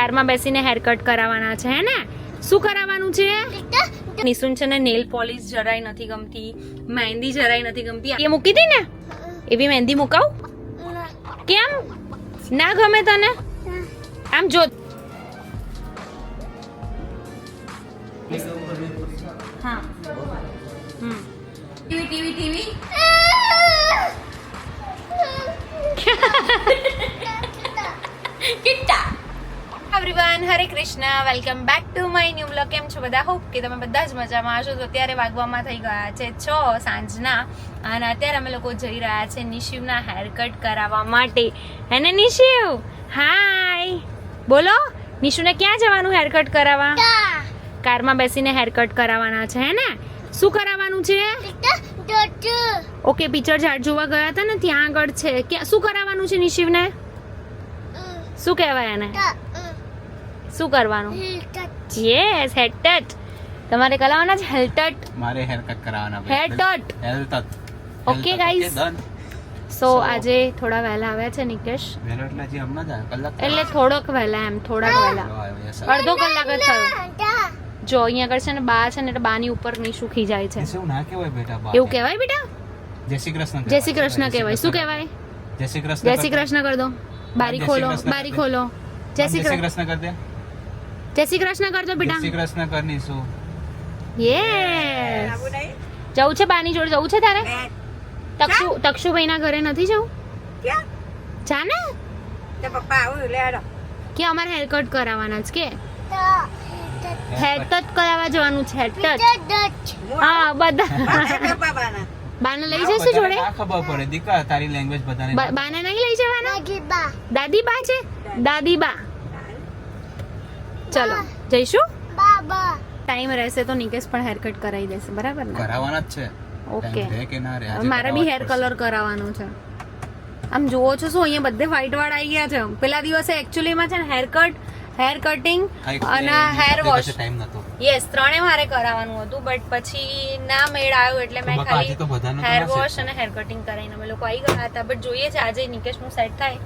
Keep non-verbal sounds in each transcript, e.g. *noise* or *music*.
કારમાં બેસીને hair cut કરાવવાના છે હે ને? શું કરાવવાનું છે? નિશુન છે ને નેલ પોલિશ જરાય નથી ગમતી મહેંદી જરાય નથી ગમતી. એ મૂકી હતી ને? એવી મહેંદી મુકાવ? કેમ? ના ગમે તને? આમ જો. હા. હમ. TV TV TV. Hare Krishna welcome back to my new blog કેમ છો બધા? હોપ કે તમે બધા જ મજામાં હશો. તો અત્યારે વાગવામાં થઈ ગયા છે છ સાંજના. અને અત્યારે અમે લોકો જઈ રહ્યા છે નિશિવના હેર કટ કરાવવા માટે. હે ને નિશિવ? હાય બોલો નિશુને ક્યાં જવાનું હેર કટ કરાવવા? કારમાં બેસીને હેર કટ કરાવવાના છે હે ને? શું કરાવવાનું છે? ઓકે પિક્ચર ઝાડ જોવા ગયા હતા ને ત્યાં આગળ છે. શું કરાવવાનું છે નિશિવને? શું કહેવાય એને? શું કરવાનું? યસ હેડ ટચ તમારે કરાવવાના છે હેડ ટચ મારે હેર કટ કરાવવાના head touch hair touch okay guys so આજે થોડા વહેલા આવ્યા છે નિકેશ. એટલે જે હમણાં જ આવ્યો, કલાક એટલે થોડોક વહેલા એમ થોડાક વહેલા. અડધો કલાક જ થયો. જો અહીંયા આગળ છે ને બા છે ને એટલે બાની ઉપર નહીં સુખી જાય છે. એવું ના કહેવાય બેટા બા એવું કહેવાય બેટા? જય શ્રી કૃષ્ણ જય શ્રી કૃષ્ણ કહેવાય. શું કહેવાય? જય શ્રી કૃષ્ણ જય શ્રી કૃષ્ણ કર દો. બારી ખોલો બારી ખોલો. જય શ્રી કૃષ્ણ કૃષ્ણ કર દે જય શ્રી કૃષ્ણ કરજો બેટા. શ્રી કૃષ્ણ કરનીશું યસ જવું છે બાની જોડે? જવું છે તારે? તક્ષુ તક્ષુભાઈના ઘરે નથી જવું? જા ને કે અમારે હેર કટ કરાવવાના છે કે? હેર કરાવવા જવાનું છે હેર હા બધા. બાને લઈ જઈશું જોડે? ખબર પડે. દીકરા તારી લેંગ્વેજ બધાને બાને નહીં લઈ જવાના? દાદી બા છે? દાદી. બા ચલો જઈશું? ટાઈમ રહેશે તો નિકેશ પણ હેર કટ કરાવી દેશે બરાબર ને? કરાવવાના જ છે. ઓકે મારે બી હેર કલર કરાવવાનો છે. આમ જુઓ છો શું અહીંયા બધે વ્હાઈટ વાળ આવી ગયા છે. પેલા દિવસે એકચ્યુઅલીમાં છે ને હેર કટ હેર કટિંગ અને હેર વોશ ટાઈમ નતો. યસ ત્રણે મારે કરાવવાનું હતું બટ પછી ના મેળ આવ્યો એટલે મેં ખાલી હેર વોશ અને હેર કટિંગ કરાવીને અમે લોકો આવી ગયા હતા. બટ જોઈએ છે આજે નિકેશનું સેટ થાય.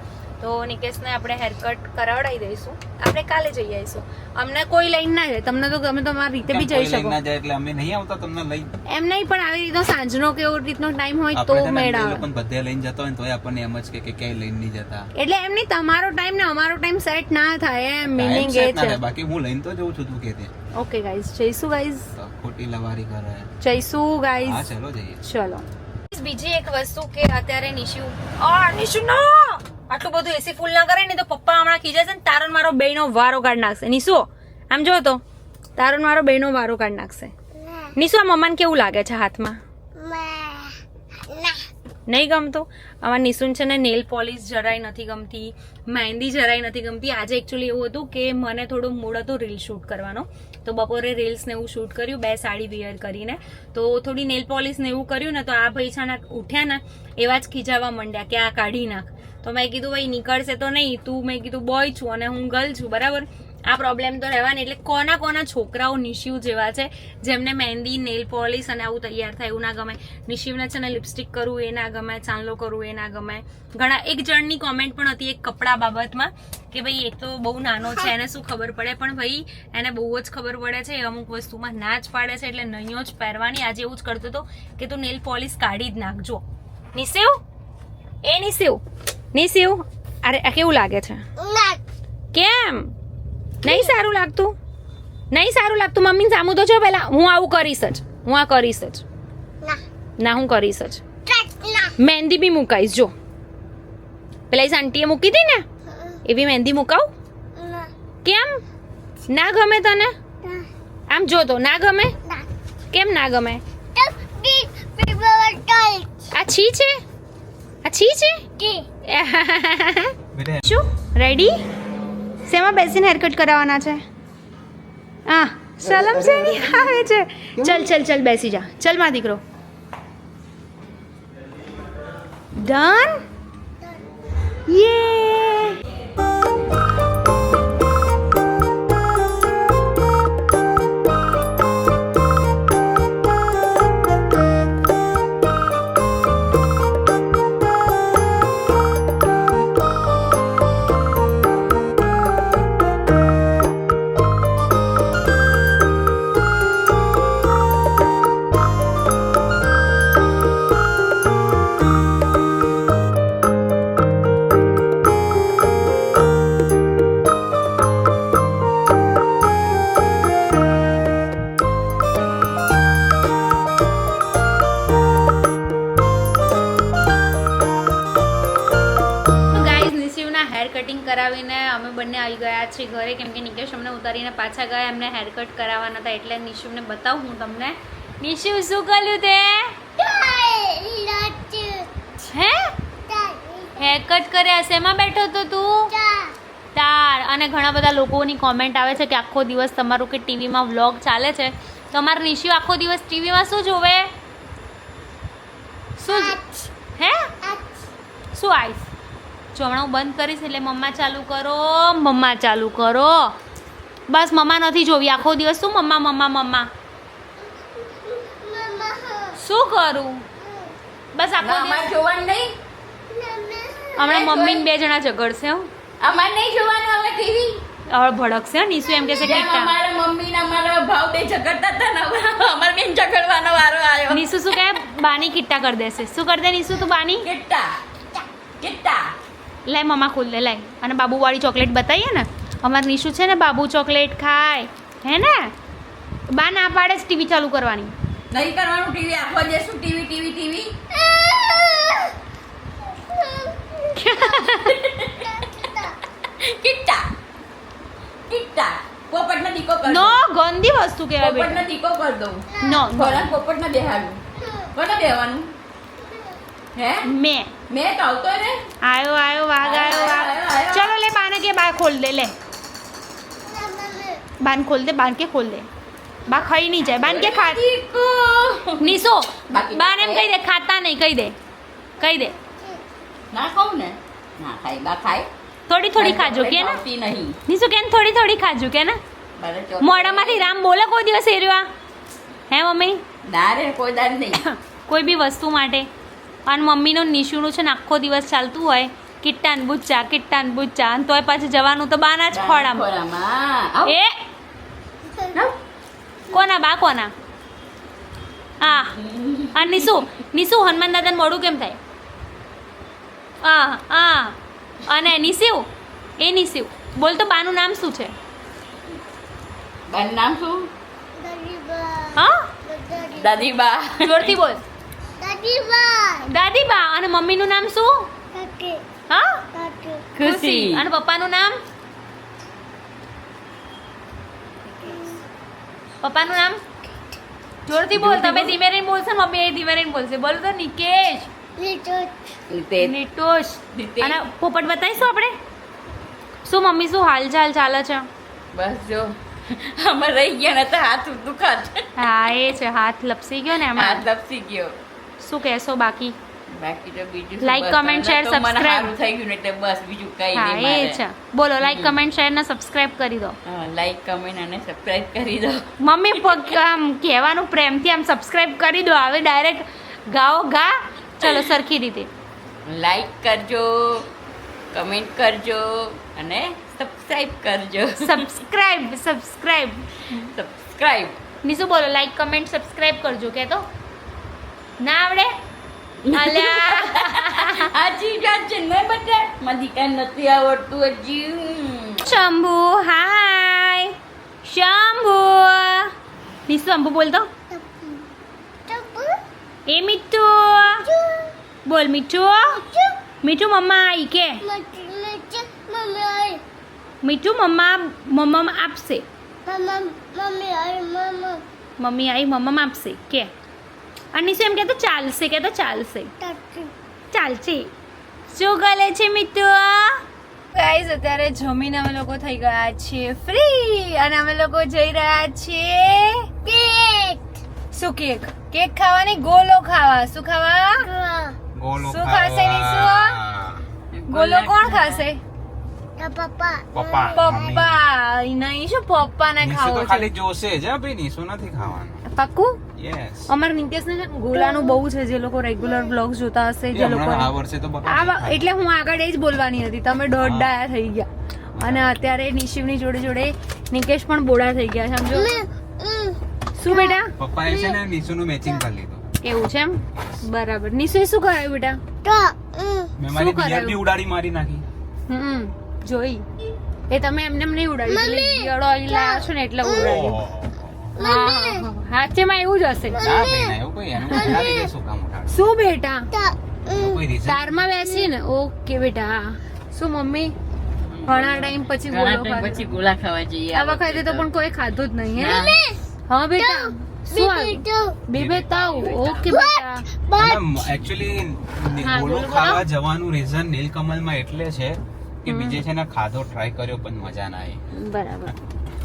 તો નિકેશને આપણે હેર કટ કરાવડાવી દઈશું. આપણે કાલે જઈ આવીશું. અમને કોઈ લઈને ના જાય. તમને તો તમે તમારી રીતે બી જઈ શકો. ના જાય એટલે અમે નહીં આવતા તમને લઈ? એમ નહીં પણ આવી રીતનો સાંજનો કે એવો રીતનો ટાઈમ હોય તો મેળ આવે. લોકો બધે લઈને જતા હોય તોય આપણને એમ જ કે કે ક્યાંય લઈને નહીં જતા. એટલે એમ નહીં તમારો ટાઈમ ને અમારો ટાઈમ સેટ ના થાય એમ. મીનિંગ એ છે. બાકી હું લઈને તો જઉં છું તું કે ઓકે ગાઈઝ જઈશું ગાઈઝ ખોટી લવારી કરે. જઈશું હા ચલો જઈએ. ચલો. બીજી એક વસ્તુ કે અત્યારે નિશુ આ નિશુ નો! આટલું બધું એસી ફૂલ ના કરે ને તો પપ્પા હમણાં ખીજાય છે ને તારો મારો બેનો વારો કાઢ નાખશે. નિશુ આમ જો તો તારો મારો બેનો વારો કાઢ નાખશે. નિશુ આ મમ્માને કેવું લાગે છે હાથમાં? નહીં ગમતું. આમાં નિશુન છે ને નેલ પોલિશ જરાય નથી ગમતી, મહેંદી જરાય નથી ગમતી. આજે એકચ્યુઅલી એવું હતું કે મને થોડું મૂડ હતું રીલ શૂટ કરવાનો. તો બપોરે રીલ્સને એવું શૂટ કર્યું, બે સાડી વિયર કરીને. તો થોડી નેલ પોલિશ ને એવું કર્યું ને તો આ ભાઈ છે ઉઠ્યા ને એવા જ ખીજાવા માંડ્યા કે આ કાઢી નાખ. તો મેં કીધું, ભાઈ, નીકળશે તો નહીં. તું મેં કીધું, બોય છું અને હું ગર્લ છું. બરાબર? આ પ્રોબ્લેમ તો રહેવાની એટલે કોના કોના છોકરાઓ નિશિવ જેવા છે? જેમને મહેંદી નેલ પોલિશ અને આવું તૈયાર થાય એવું ના ગમે. નિશિવને છે ને લિપસ્ટિક કરવું એ ના ગમે ચાંદલો કરવું એ ના ગમે. ઘણા એક જણની કોમેન્ટ પણ હતી એક કપડા બાબતમાં કે ભાઈ એક તો બહુ નાનો છે એને શું ખબર પડે? પણ ભાઈ એને બહુ જ ખબર પડે છે એ અમુક વસ્તુમાં ના જ પાડે છે એટલે નહીં જ પહેરવાની. આજે એવું જ કરતો હતો કે તું નેલ પોલિશ કાઢી જ નાખજો નિશિવ? એ નિશિવ? નિશિવ? અરે આ કેવું લાગે છે? કેમ? નહીં સારું લાગતું. નહીં સારું લાગતું. મમ્મી સામું તો જો પેલા હું આવું કરીશ જ. હું આ કરીશ જ. ના. હું કરીશ જ. મહેંદી બી મુકાઈશ જો. પેલા આંટીએ મૂકી હતી ને. એવી મહેંદી મુકાવ? કેમ? ના ગમે તને? આમ જો તો ના ગમે? કેમ ના ગમે? આ છી છે? આ છી છે? શું? રેડી શેમાં બેસીને હેરકટ કરાવવાના છે? હા સલમ શેની આવે છે? ચલ ચલ ચલ બેસી જા. ચલમાં દીકરો. ડન યે ગયા છીએ ઘરે કેમ કે નિકેશ અમને ઉતારીને પાછા ગયા એમને હેર કટ કરાવવાના હતા એટલે નિશુને બતાવું હું તમને. નિશુ શું કર્યું તે? હે? હેર કટ કર્યા શેમાં બેઠો તો તું? તાર. અને ઘણા બધા લોકોની કોમેન્ટ આવે છે કે આખો દિવસ તમારું કે ટીવીમાં વ્લોગ ચાલે છે. તો અમારું નિશુ આખો દિવસ ટીવીમાં શું જોવે? શું હે? શું આઈસ? જો હમણાં હું બંધ કરીશ એટલે મમ્મા ચાલુ કરો મમ્મા ચાલુ કરો. બસ મમ્મા નથી જોવી. આખો દિવસ શું મમ્મા મમ્મા મમ્મા? શું કરું? બસ આખો દિવસ જોવાનું નહીં. હમણાં મમ્મી ને બે જણા ઝઘડશે હું. અમારે નહીં જોવાનું હવે ટીવી. હવે ભડકશે નીસુ એમ કે છે કે અમારા મમ્મી ને અમારા ભાવ બે ઝઘડતા હતા ને અમાર બેન ઝઘડવાનો વારો આવ્યો. નિશુ શું કહે? બાની કિટ્ટા કરી દેશે. શું કરી દે નિશુ તું બાની? કિટ્ટા. કેટલા લે મમ્મા ખોલ દે લાય અને બાબુવાળી ચોકલેટ બતાવીએ ને? અમાર નિશુ છે ને બાબુ ચોકલેટ ખાય. હે ને? બા ના પાડે ટીવી ચાલુ કરવાની. નહીં કરવાનું ટીવી આખો દિવસ શું ટીવી ટીવી ટીવી? કિટ્ટા. કિટ્ટા. પોપટનો દીકો કર નો ગંદી વસ્તુ કહેવાય પોપટનો દીકો કર દઉં. નો ઘોડા પોપટને બેહાડું. કોને બેહવાનું? મેં. મેં તો આવતો રે? આયો આયો વાઘ આયો વાઘ. ચલો લે બાને કે બા ખોલ દે લે. બાન ખોલ દે બાન કે ખોલ દે. બા ખાઈ નહીં જાય. બાન કે ખા નીસો. બાકી એમ કહી દે ખાતા નહીં કહી દે. કહી દે. ના ખાઉં ને? ના ખાય બા ખાય. થોડી થોડી ખાજો કે ને? નહીં. નીસો કે થોડી થોડી ખાજો કે ને? મોડામાંથી રામ બોલે કોઈ દિવસ એર્યો હે મમ્મી? ના રે કોઈ દાન નહીં. *coughs* કોઈ બી વસ્તુ માટે. અને મમ્મીનું નિશુનું છે ને આખો દિવસ ચાલતું હોય. કિટ્ટાન બુચ્ચા કિટ્ટાન બુચ્ચા અને તોય પાછું જવાનું તો બાના જ ખોડામાં એ? કોના બા કોના? આ. અને નિશુ. નિશુ હનુમાન દાદાને મોડું કેમ થાય? હા હા અને નિશિવ એ નિશિવ બોલ તો બાનું નામ શું છે? બાનું નામ શું? હા? દાદી બા જોરથી બોલ. દાદી બા અને મમ્મીનું નામ શું? હા? ખુશી. અને પપ્પાનું નામ? પપ્પાનું નામ? જોરથી બોલ તમે ધીમે રહીને બોલશો મમ્મી એ ધીમે રહીને બોલશે. બોલો તો નિકેશ. રીતે નિટોશ અને પોપટ બતાવીશું આપણે? શું મમ્મી શું હાલચાલ ચાલે છે? બસ જો. અમે રહી ગયા ને તો હાથ દુખાત હા એ છે. હાથ લપસી ગયો ને એમાં. હાથ લપસી ગયો. શું કહેશો બાકી? બાકી તો બીજું તો મને subscribe. સારું થઈ ગયું એટલે બસ બીજું કઈ હા નહીં એ છે બોલો લાઈક કમેન્ટ શેર ને સબસ્ક્રાઇબ કરી દો. લાઈક કમેન્ટ અને સબસ્ક્રાઇબ કરી દો. મમ્મી આમ કહેવાનું પ્રેમથી આમ સબસ્ક્રાઇબ કરી દો. હવે ડાયરેક્ટ ગાઓ ગા ચલો સરખી રીતે. લાઈક કરજો કમેન્ટ કરજો અને સબસ્ક્રાઇબ કરજો. સબસ્ક્રાઇબ સબસ્ક્રાઇબ સબસ્ક્રાઇબ નીસુ બોલો લાઈક કમેન્ટ સબસ્ક્રાઇબ કરજો કે તો ના આવડે? અલ્યા. હાજી જાત છે? ને બેટા? મારી કાંઈ નથી આવડતું હજી. શંભુ હાય. શંભુ. નીસુ અંબુ બોલ તો. એ મીઠું. બોલ મીઠું. મીઠું મમ્મા આવી કે? મીઠું મમ્મા મમ્મા આપશે. મમ્મી આવી મમ્મા આપશે. કે? અને એમ કહેતો ચાલશે કે તો ચાલશે. ચાલશે. શું ગલે છે મિત્રો? ગાઈઝ અત્યારે જમીને અમે લોકો થઈ ગયા છીએ ફ્રી અને અમે લોકો જઈ રહ્યા છીએ શું કેક? કેક ખાવાની ગોલો ખાવા. શું ખાવા? ગોલો. શું ખાશે. ગોલો કોણ ખાશે? પપ્પા. પપ્પા. નહીં શું પપ્પાને નિશુ ખાવો છે? ખાલી જોશે જ ભાઈ નિશુ નથી ખાવાનું. પાક્કું? યસ અમારા નિકેશને છે ને ગોલાનું બહુ છે જે લોકો રેગ્યુલર બ્લોગ જોતા હશે જે લોકો આ વર્ષે તો. એટલે હું આગળ એ જ બોલવાની હતી તમે દોઢ ડાયા થઈ ગયા. અને અત્યારે નિશિવની જોડે જોડે નિકેશ પણ બોડા થઈ ગયા સમજો? શું બેટા? પપ્પાએ છે ને નિશુનું મેચિંગ કરી લીધું. એવું છે એમ? બરાબર. નિશુએ શું કરાયું બેટા? મેં મારી? બિયર બી ઉડાડી મારી નાખી. હમ. જોઈ. એ તમે એમને એમ નહીં એટલે ઈયળો અહીં લાવ્યા છો ને એટલે ઉડાડ્યું. હાચે હા, હા હા. હાથેમાં એવું જ હશે. ઉડાડી શું કામ ઉડાડે શું બેટા? તારમાં બેસી ને? ઓકે બેટા શું મમ્મી? ઘણા ટાઈમ પછી ગોળો પછી ગોળા ખાવા જઈએ આ વખતે તો પણ કોઈ ખાધું જ નહીં હે? હા બેટા. બેબે તાવ ઓકે બેટા. એકચ્યુઅલી ગોળો ખાવા જવાનું રીઝન નીલકમલમાં એટલે છે કે બીજે છે ને ખાધો ટ્રાય કર્યો પણ મજા ના આવી. બરાબર.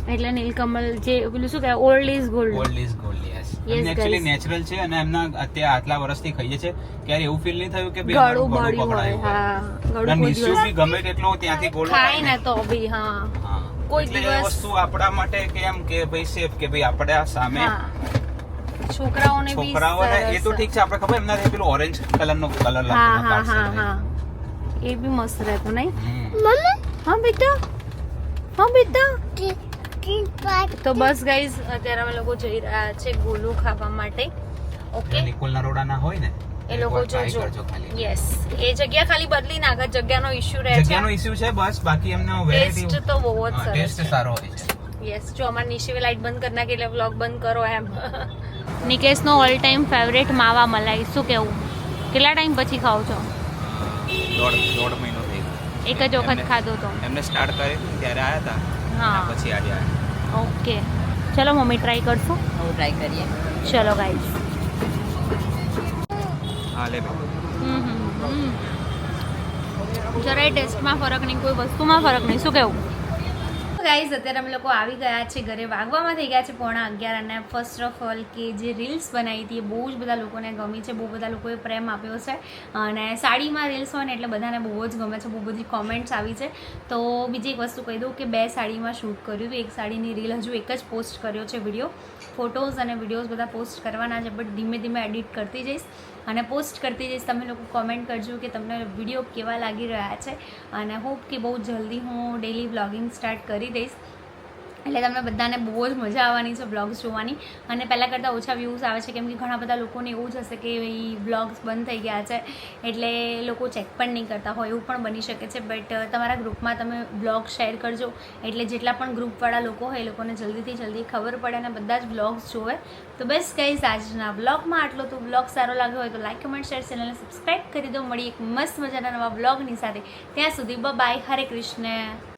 એટલે નીલકમલ જે પેલું શું કહેવાય old is gold old is gold yes actually natural છે અને એમના અત્યારે આટલા વર્ષથી ખાઈએ છે. ત્યારે એવું ફીલ નહીં થયું કે બે ગળું ગળું પકડાયું હા. ગળું કોઈ નિશુ બી ગમે તેટલો ત્યાંથી ગોલ્ડ ખાય ને તો બી હા. કોઈ દિવસ- વસ્તુ આપણા માટે કેમ કે ભાઈ સેફ કે ભાઈ આપણે આ સામે છોકરાઓને બી છોકરાઓને એ તો ઠીક છે આપણે ખબર એમના પેલું ઓરેન્જ કલરનો કલર લાગતો હા હા હા. એ બી મસ્ત રહેતું નહીં? હમ. હા બેટા? હા બેટા? તો બસ ગાઈઝ અત્યારે અમે લોકો જઈ રહ્યા છે ગોલું ખાવા માટે. ઓકે નિકોલના નિકોલ નરોડાના હોય ને એ લોકો જોજો. યસ એ જગ્યા ખાલી બદલી નાખે જગ્યાનો ઇશ્યુ રહે જગ્યાનો છે ઇસ્યુ છે બસ બાકી એમનો ટેસ્ટ વેરાયટી તો બહુ જ સરસ ટેસ્ટ છે. સારો હોય છે. યસ જો અમાર નિશિવે લાઈટ બંધ કરી નાખી એટલે વ્લોગ બંધ કરો એમ. *laughs* નિકેશનો ઓલ ટાઈમ ફેવરેટ માવા મલાઈ. શું કેવું? કેટલા ટાઈમ પછી ખાવ છો? દોઢ દોઢ મહિનો થઈ ગયો. એક જ વખત ખાધો તો એમને સ્ટાર્ટ કર્યું ત્યારે આવ્યા હતા હા. પછી આજે આવ્યા ઓકે. ચલો મમ્મી ટ્રાય કરશું. હું ટ્રાય કરીએ. ચલો ગાઈસ હા લે. જરાય ટેસ્ટમાં ફરક નહીં કોઈ વસ્તુમાં ફરક નહીં. શું કેવું ગાઈઝ અત્યારે અમે લોકો આવી ગયા છે ઘરે. વાગવામાં થઈ ગયા છે પોણા અગિયાર અને ફર્સ્ટ ઓફ ઓલ કે જે રીલ્સ બનાવી હતી એ બહુ જ બધા લોકોને ગમી છે. બહુ બધા લોકોએ પ્રેમ આપ્યો છે. અને સાડીમાં રીલ્સ હોય ને એટલે બધાને બહુ જ ગમે છે. બહુ બધી કોમેન્ટ્સ આવી છે. તો બીજી એક વસ્તુ કહી દઉં કે બે સાડીમાં શૂટ કર્યું. એક સાડીની રીલ હજુ એક જ પોસ્ટ કર્યો છે વીડિયો ફોટોઝ અને વિડીયોઝ બધા પોસ્ટ કરવાના છે બટ ધીમે ધીમે એડિટ કરતી જઈશ. અને પોસ્ટ કરતી જઈશ, તમે લોકો કોમેન્ટ કરજો કે તમને વીડિયો કેવા લાગી રહ્યા છે. અને હોપ કે બહુ જલ્દી હું ડેલી બ્લોગિંગ સ્ટાર્ટ કરી દઈશ. એટલે તમને બધાને બહુ જ મજા આવવાની છે બ્લોગ્સ જોવાની. અને પહેલાં કરતાં ઓછા વ્યૂઝ આવે છે, કેમ કે ઘણા બધા લોકોને એવું જ હશે કે ભાઈ બ્લોગ્સ બંધ થઈ ગયા છે. એટલે લોકો ચેક પણ નહીં કરતા હોય, એવું પણ બની શકે છે. બટ તમારા ગ્રુપમાં તમે બ્લોગ શેર કરજો. એટલે જેટલા પણ ગ્રુપવાળા લોકો હોય, એ લોકોને જલ્દીથી જલ્દી ખબર પડે અને બધા જ બ્લોગ્સ જોવે. તો બસ કહીશ આજના બ્લોગમાં આટલો તો બ્લોગ સારો લાગ્યો હોય તો લાઇક કમેન્ટ શેર ચેનલને સબસ્ક્રાઈબ કરી દો. મળી એક મસ્ત મજાના નવા બ્લોગની સાથે. ત્યાં સુધી બાય હરે કૃષ્ણ